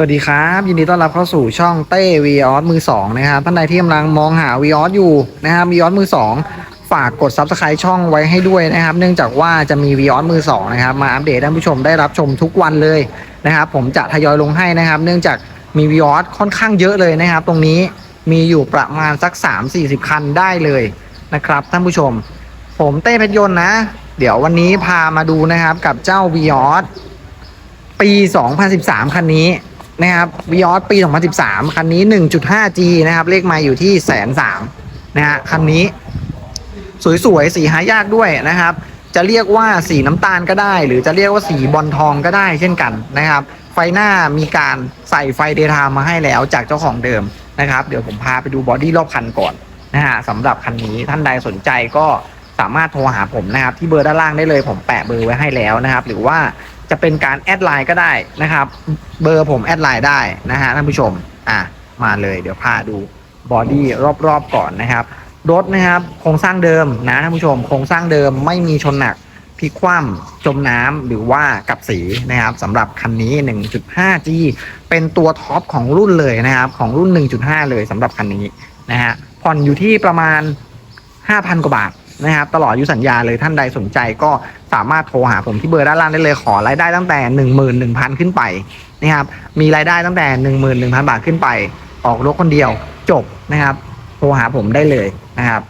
สวัสดีครับ ยินดีต้อนรับเข้าสู่ช่องเต้วีออสมือสองนะครับท่านใดที่กำลังมองหาวีออสอยู่นะครับวีออสมือสองฝากกดซับสไคร b ์ช่องไว้ให้ด้วยนะครับ เนื่องจากว่าจะมีวีออสมือสองนะครับมาอัปเดตท่านผู้ชมได้รับชมทุกวันเลยนะครับ ผมจะทยอยลงให้นะครับ เนื่องจากมีวีออสค่อนข้างเยอะเลยนะครับ ตรงนี้มีอยู่ประมาณสัก 3-40 คันได้เลยนะครับท่านผู้ชม ผมเต้เพชรยนต์นะ เดี๋ยววันนี้พามาดูนะครับกับเจ้าวีออสปี 2013 คันนี้ นะครับวิออสปี 2013 คันนี้ 1.5G นะครับ เลขไมาอยู่ที่แสนสามนะฮะคันนี้ สวยๆ สีหายากด้วยนะครับ จะเรียกว่าสีน้ำตาลก็ได้ หรือจะเรียกว่าสีบอลทองก็ได้เช่นกันนะครับ ไฟหน้ามีการใส่ไฟเดย์ไทม์มาให้แล้วจากเจ้าของเดิมนะครับ เดี๋ยวผมพาไปดูบอดี้รอบคันก่อนนะฮะสำหรับคันนี้ท่านใดสนใจก็สามารถโทรหาผมนะครับ ที่เบอร์ด้านล่างได้เลยผมแปะเบอร์ไว้ให้แล้วนะครับ หรือว่า จะเป็นการแอดไลน์ก็ได้นะครับ เบอร์ผมแอดไลน์ได้นะฮะท่านผู้ชมอะมาเลยเดี๋ยวพาดูบอดี้รอบๆก่อนนะครับ รถนะครับโครงสร้างเดิมนะท่านผู้ชมโครงสร้างเดิมไม่มีชนหนักพลิกคว่ำจมน้ำหรือว่ากับสีนะครับสำหรับคันนี้ 1.5G เป็นตัวท็อปของรุ่นเลยนะครับ ของรุ่น 1.5 เลยสำหรับคันนี้นะฮะผ่อนอยู่ที่ประมาณ 5,000 กว่าบาท นะครับตลอดอายุสัญญาเลยท่านใดสนใจก็สามารถโทรหาผมที่เบอร์ด้านล่างได้เลยขอรายได้ตั้งแต่ 11,000 ขึ้นไปนะครับมีรายได้ตั้งแต่ 11,000 บาทขึ้นไป ออกรถคนเดียวจบนะครับ โทรหาผมได้เลยนะครับ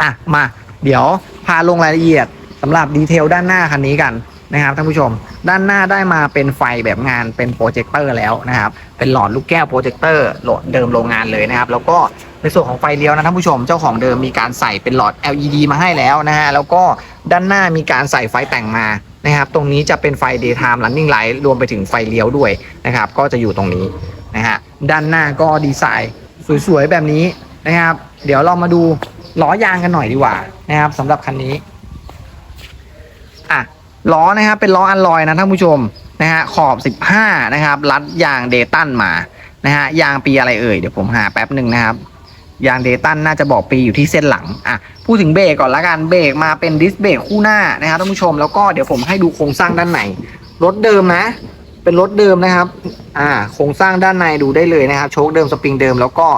อะมาเดี๋ยวพาลงรายละเอียดสำหรับดีเทลด้านหน้าคันนี้กันนะครับท่านผู้ชมด้านหน้าได้มาเป็นไฟแบบงานเป็นโปรเจคเตอร์แล้วนะครับ เป็นหลอดลูกแก้วโปรเจคเตอร์โหลดเดิมโรงงานเลยนะครับ แล้วก็ ในส่วนของไฟเลี้ยวนะท่านผู้ชมเจ้าของเดิมมีการใส่เป็นหลอด LED มาให้แล้วนะฮะแล้วก็ด้านหน้ามีการใส่ไฟแต่งมานะครับตรงนี้จะเป็นไฟ daytime running light รวมไปถึงไฟเลี้ยวด้วยนะครับก็จะอยู่ตรงนี้นะฮะด้านหน้าก็ดีไซน์สวยๆแบบนี้นะครับ เดี๋ยวเรามาดูล้อยางกันหน่อยดีกว่านะครับสำหรับคันนี้อะล้อนะครับเป็นล้ออันลอยนะท่านผู้ชมนะฮะขอบ 15 นะครับ รัดยางเดตันมานะฮะยางปีอะไรเอ่ยเดี๋ยวผมหาแป๊บหนึ่งนะครับ ยางเดตันน่าจะบอกปีอยู่ที่เส้นหลังอะพูดถึงเบรกก่อนละกันเบรกมาเป็นดิสเบรกคู่หน้านะครับท่านผู้ชมแล้วก็เดี๋ยวผมให้ดูโครงสร้างด้านในรถเดิมนะ เป็นรถเดิมนะครับอ่าโครงสร้างด้านในดูได้เลยนะครับ โชคเดิมสปริงเดิมแล้วก็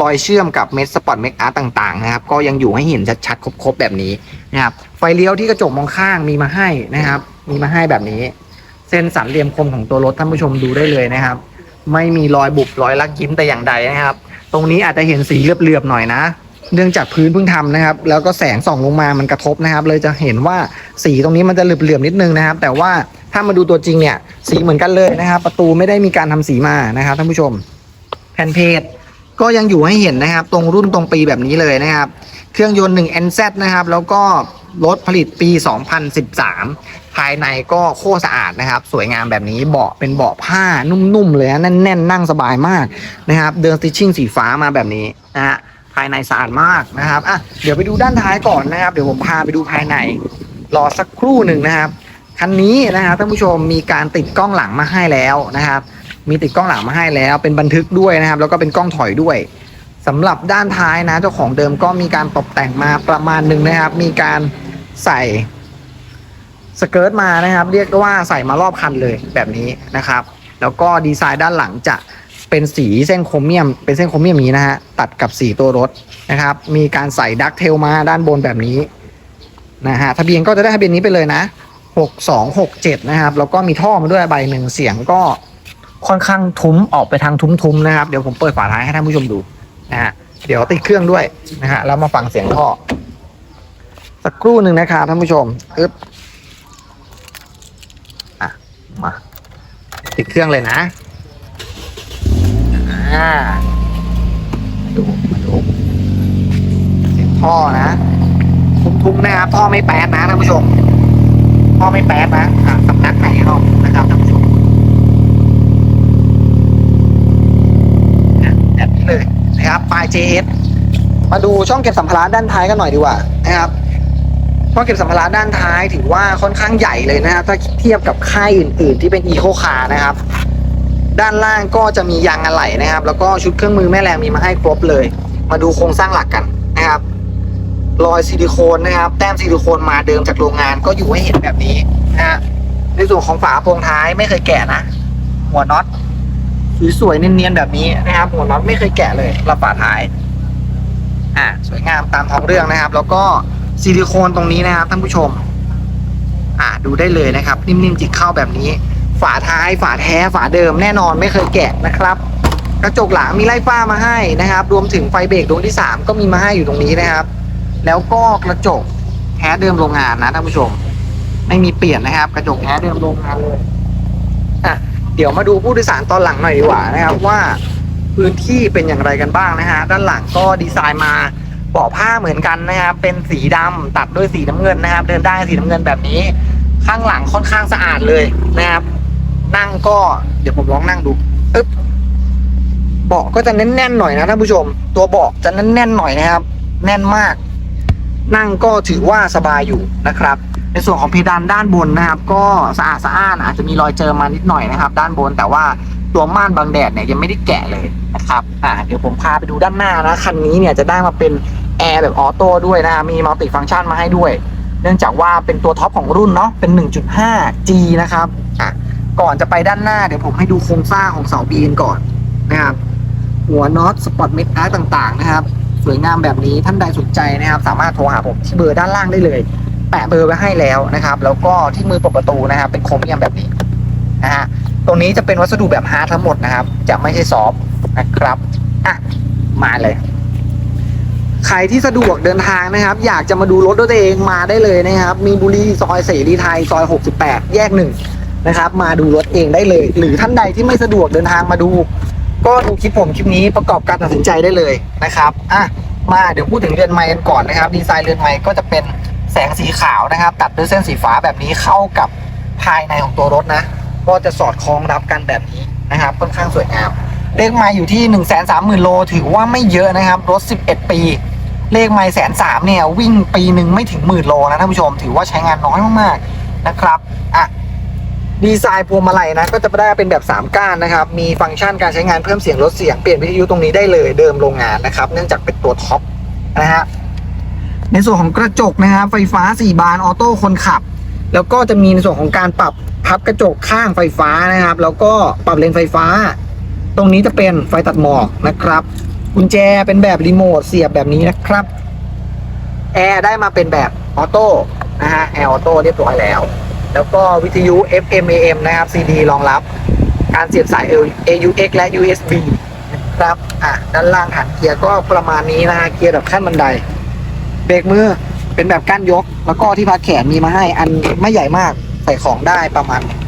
รอยเชื่อมกับเม็ดสปอตเมกอาร์ต่างๆนะครับก็ยังอยู่ให้เห็นชัดๆครบๆแบบนี้นะครับไฟเลี้ยวที่กระจกมองข้างมีมาให้นะครับ มีมาให้แบบนี้ เส้นสันเหลี่ยมคมของตัวรถท่านผู้ชมดูได้เลยนะครับ ไม่มีรอยบุบรอยลักยิ้มแต่อย่างใดนะครับ ตรงนี้อาจจะเห็นสีเหลือบๆหน่อยนะ เนื่องจากพื้นเพิ่งทำนะครับ แล้วก็แสงส่องลงมามันกระทบนะครับ เลยจะเห็นว่าสีตรงนี้มันจะเหลือบๆนิดนึงนะครับ แต่ว่าถ้ามาดูตัวจริงเนี่ย สีเหมือนกันเลยนะครับ ประตูไม่ได้มีการทำสีมานะครับท่านผู้ชม แผ่นเพจก็ยังอยู่ให้เห็นนะครับ ตรงรุ่นตรงปีแบบนี้เลยนะครับ เครื่องยนต์1 NZ นะครับ แล้วก็รถผลิตปี 2013 ภายในก็โคตรสะอาดนะครับ สวยงามแบบนี้เบาะเป็นเบาะผ้านุ่มๆเลยนะแน่นๆนั่งสบายมากนะครับ เดินสติชชิ่งสีฟ้ามาแบบนี้นะฮะภายในสะอาดมากนะครับอะเดี๋ยวไปดูด้านท้ายก่อนนะครับ เดี๋ยวผมพาไปดูภายใน รอสักครู่หนึ่งนะครับคันนี้นะครับท่านผู้ชมมีการติดกล้องหลังมาให้แล้วนะครับ มีติดกล้องหลังมาให้แล้ว เป็นบันทึกด้วยนะครับ แล้วก็เป็นกล้องถอยด้วยสำหรับด้านท้ายนะเจ้าของเดิมก็มีการตกแต่งมาประมาณหนึ่งนะครับ มีการใส่ สเกิร์ตมานะครับ เรียกได้ว่าใส่มารอบคันเลยแบบนี้นะครับ แล้วก็ดีไซน์ด้านหลังจะเป็นสีเส้นโครเมียม เป็นเส้นโครเมียมนี้นะฮะตัดกับสีตัวรถนะครับ มีการใส่ดักเทลมาด้านบนแบบนี้นะฮะทะเบียนก็จะได้ทะเบียนนี้ไปเลยนะ 6267 นะครับ แล้วก็มีท่อมาด้วยใบหนึ่งเสียงก็ค่อนข้างทุ้มออกไปทางทุ้มๆนะครับ เดี๋ยวผมเปิดฝาท้ายให้ท่านผู้ชมดูนะฮะเดี๋ยวติดเครื่องด้วยนะฮะแล้วมาฟังเสียงท่อ สักครู่หนึ่งนะครับท่านผู้ชมอึ๊บอะมา ติดเครื่องเลยนะอ่าดูมาดูเสียงท่อนะทุ้มๆนะครับท่อไม่แป๊ดนะท่านผู้ชมพ่อไม่แป๊ดนะอะสำนักไหนเนานะครับท่านผู้ชมนะแบบนี้เลยนะครับปลาย JS มาดูช่องเก็บสัมภาระด้านท้ายกันหน่อยดีกว่านะครับ ช่องเก็บสัมภาระด้านท้ายถือว่าค่อนข้างใหญ่เลยนะครับ ถ้าเทียบกับค่ายอื่น ๆ ที่เป็นอีโคคาร์นะครับ ด้านล่างก็จะมียางอะไหล่นะครับ แล้วก็ชุดเครื่องมือแม่แรงมีมาให้ครบเลย มาดูโครงสร้างหลักกันนะครับรอยซิลิโคนนะครับ แต้มซิลิโคนมาเดิมจากโรงงานก็อยู่ให้เห็นแบบนี้นะฮะในส่วนของฝาโปรงท้ายไม่เคยแกะนะ หัวน็อตสวยๆเนียนๆแบบนี้นะครับ หัวน็อตไม่เคยแกะเลยรับฝาท้าย อ่าสวยงามตามท้องเรื่องนะครับ แล้วก็ ซิลิโคนตรงนี้นะครับท่านผู้ชม อ่าดูได้เลยนะครับ นิ่มๆจิกเข้าแบบนี้ ฝาท้ายฝาแท้ฝาเดิมแน่นอนไม่เคยแกะนะครับ กระจกหลังมีไล่ฟ้ามาให้นะครับ รวมถึงไฟเบรกดวงที่ 3 ก็มีมาให้อยู่ตรงนี้นะครับ แล้วก็กระจกแท้เดิมโรงงานนะท่านผู้ชม ไม่มีเปลี่ยนนะครับ กระจกแท้เดิมโรงงานเลยอะเดี๋ยวมาดูผู้โดยสารตอนหลังหน่อยดีกว่านะครับว่าพื้นที่เป็นอย่างไรกันบ้างนะฮะด้านหลังก็ดีไซน์มา เบาะผ้าเหมือนกันนะครับ เป็นสีดำตัดด้วยสีน้ำเงินนะครับ เดินได้สีน้ำเงินแบบนี้ ข้างหลังค่อนข้างสะอาดเลยนะครับ นั่งก็เดี๋ยวผมลองนั่งดูอึ๊บเบาะก็จะแน่นๆหน่อยนะท่านผู้ชม ตัวเบาะจะแน่นๆหน่อยนะครับ แน่นมาก นั่งก็ถือว่าสบายอยู่นะครับ ในส่วนของเพดานด้านบนนะครับ ก็สะอาดสะอ้านอาจจะมีรอยเจอมานิดหน่อยนะครับ ด้านบนแต่ว่าตัวม่านบังแดดเนี่ยยังไม่ได้แกะเลยนะครับ อ่า เดี๋ยวผมพาไปดูด้านหน้านะ คันนี้เนี่ยจะได้มาเป็น แอร์แบบออโต้ด้วยนะมีมัลติฟังก์ชันมาให้ด้วย เนื่องจากว่าเป็นตัวท็อปของรุ่นเนาะเป็น 1.5G นะครับอะก่อนจะไปด้านหน้าเดี๋ยวผมให้ดูโครงสร้างของเสาบีนก่อนนะครับ หัวน็อตสปอตเมทอาร์ต่างๆนะครับ สวยงามแบบนี้ท่านใดสนใจนะครับ สามารถโทรหาผมที่เบอร์ด้านล่างได้เลย แปะเบอร์ไว้ให้แล้วนะครับ แล้วก็ที่มือเปิดประตูนะครับ เป็นโครเมียมแบบนี้นะฮะตรงนี้จะเป็นวัสดุแบบฮาร์ดทั้งหมดนะครับ จะไม่ใช่ซอฟต์นะครับอะมาเลย ใครที่สะดวกเดินทางนะครับ อยากจะมาดูรถด้วยตัวเองมาได้เลยนะครับ มีบุรีซอยเสรีไทยซอย 68 แยกหนึ่งนะครับ มาดูรถเองได้เลย หรือท่านใดที่ไม่สะดวกเดินทางมาดู ก็ดูคลิปผมคลิปนี้ประกอบการตัดสินใจได้เลยนะครับอะมาเดี๋ยวพูดถึงเรือนไม้กันก่อนนะครับ ดีไซน์เรือนไม้ก็จะเป็นแสงสีขาวนะครับ ตัดด้วยเส้นสีฟ้าแบบนี้เข้ากับภายในของตัวรถนะ ก็จะสอดคล้องรับกันแบบนี้นะครับ ค่อนข้างสวยงามเลขไม้อยู่ที่ 1 3 0 0 0 0โลถือว่าไม่เยอะนะครับ รถ 11 ปี เลขไม้แสนสามเนี่ย วิ่งปีหนึ่งไม่ถึงหมื่นโลนะท่านผู้ชม ถือว่าใช้งานน้อยมากๆนะครับอะดีไซน์พวงมาลัยนะ ก็จะได้เป็นแบบ 3 ก้านนะครับ มีฟังก์ชันการใช้งานเพิ่มเสียงลดเสียงเปลี่ยนวิทยุตรงนี้ได้เลยเดิมโรงงานนะครับ เนื่องจากเป็นตัวท็อปนะฮะในส่วนของกระจกนะครับไฟฟ้า 4 บานออโต้คนขับ แล้วก็จะมีในส่วนของการปรับพับกระจกข้างไฟฟ้านะครับ แล้วก็ปรับเลนไฟฟ้า ตรงนี้จะเป็นไฟตัดหมอกนะครับ กุญแจเป็นแบบรีโมทเสียบแบบนี้นะครับ แอร์ได้มาเป็นแบบออโต้นะฮะแอร์ออโต้เรียบร้อยแล้ว แล้วก็วิทยุ FM AM นะครับ CD รองรับ การเสียบสาย AUX และ USB นะครับ อะ ด้านล่างฐานเกียร์ก็ประมาณนี้นะฮะเกียร์แบบขั้นบันได เบรกมือเป็นแบบก้านยก แล้วก็ที่พักแขนมีมาให้อันไม่ใหญ่มากใส่ของได้ประมาณนี้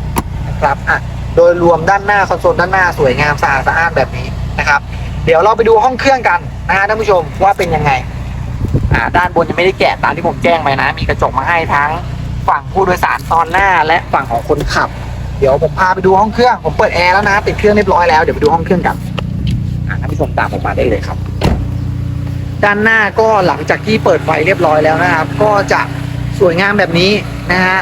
นะครับอะโดยรวมด้านหน้าคอนโซลด้านหน้าสวยงามสะอาดสะอ้านแบบนี้นะครับ เดี๋ยวเราไปดูห้องเครื่องกันนะฮะท่านผู้ชมว่าเป็นยังไงอ่าด้านบนยังไม่ได้แกะตามที่ผมแจ้งไปนะ มีกระจกมาให้ทั้งฝั่งผู้โดยสารตอนหน้าและฝั่งของคนขับ เดี๋ยวผมพาไปดูห้องเครื่อง ผมเปิดแอร์แล้วนะติดเครื่องเรียบร้อยแล้วเดี๋ยวไปดูห้องเครื่องกันอ่าท่านผู้ชมตามผมมาได้เลยครับ ด้านหน้าก็หลังจากที่เปิดไฟเรียบร้อยแล้วนะครับ ก็จะสวยงามแบบนี้นะฮะ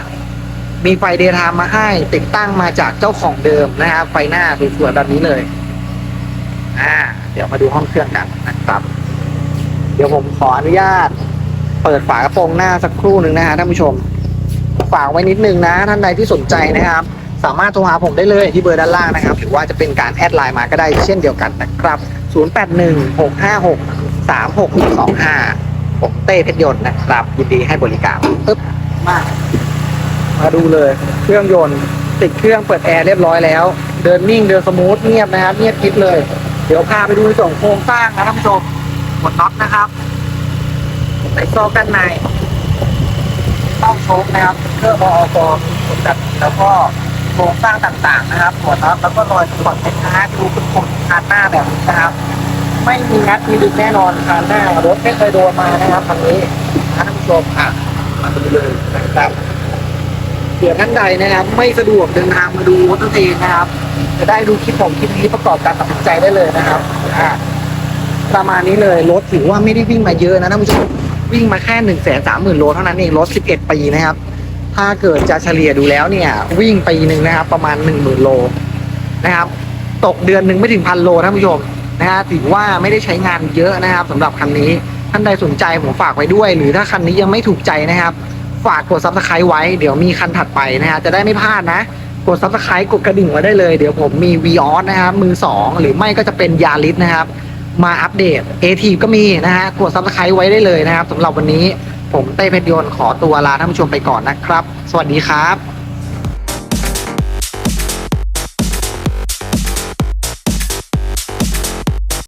มีไฟเดย์ไทม์มาให้ติดตั้งมาจากเจ้าของเดิมนะครับไฟหน้าสวยๆแบบนี้เลย อ่า เดี๋ยวมาดูห้องเครื่องกันนะครับ เดี๋ยวผมขออนุญาต เปิดฝากระโปรงหน้าสักครู่หนึ่งนะฮะท่านผู้ชม ฝากไว้นิดนึงนะ ท่านใดที่สนใจนะครับ สามารถโทรหาผมได้เลยที่เบอร์ด้านล่างนะครับ หรือว่าจะเป็นการแอดไลน์มาก็ได้เช่นเดียวกันนะครับ 0816563625 ผมเต้เพชรยนต์นะครับยินดีให้บริการปึ๊บมามาดูเลยเครื่องยนต์ติดเครื่องเปิดแอร์เรียบร้อยแล้ว เดินนิ่งเดินสมูทเงียบนะครับเงียบคิดเลย เดี๋ยวพาไปดูส่วนของโครงสร้างนะท่านผู้ชมหมดน็อตนะครับใส่ซอกด้านในต้องโชคนะครับเครื่องบออกมีแบบแล้วก็โครงสร้างต่างๆนะครับหัวน็อตแล้วก็รอยสปอตเป็นอาร์ตดูเป็นคนคานหน้าแบบนี้นะครับ ไม่มีงัดมีดึงแน่นอนคานหน้ารถไม่เคยโดนมานะครับคันนี้นะท่านผู้ชมอะมาดูเลยนะครับเดี๋ยวท่านใดนะครับ ไม่สะดวกเดินทางมาดูรถตัวเองนะครับ จะได้ดูคลิปผมคลิปนี้ประกอบการตัดสินใจได้เลยนะครับอะประมาณนี้เลยรถถือว่าไม่ได้วิ่งมาเยอะนะท่านผู้ชมวิ่งมาแค่หนึ่งแสนสามหมื่นโลเท่านั้นเองรถสิบเอ็ดปีนะครับ ถ้าเกิดจะเฉลี่ยดูแล้วเนี่ย วิ่งปีหนึ่งนะครับ ประมาณหนึ่งหมื่นโลนะครับ ตกเดือนหนึ่งไม่ถึงพันโลท่านผู้ชมนะฮะถือว่าไม่ได้ใช้งานเยอะนะครับสำหรับคันนี้ท่านใดสนใจผมฝากไว้ด้วย หรือถ้าคันนี้ยังไม่ถูกใจนะครับ ฝากกดซับสไครต์ไว้เดี๋ยวมีคันถัดไปนะฮะจะได้ไม่พลาดนะ กดซับสไครต์กดกระดิ่งไว้ได้เลย เดี๋ยวผมมีวีออสนะครับ มือสองหรือไม่ก็จะเป็นยาลิสนะครับ มาอัปเดตเอทีก็มีนะฮะ กดซับสไครต์ไว้ได้เลยนะครับสำหรับวันนี้ผมเต้เพชรยนต์ขอตัวลาท่านผู้ชมไปก่อนนะครับ สวัสดีครับ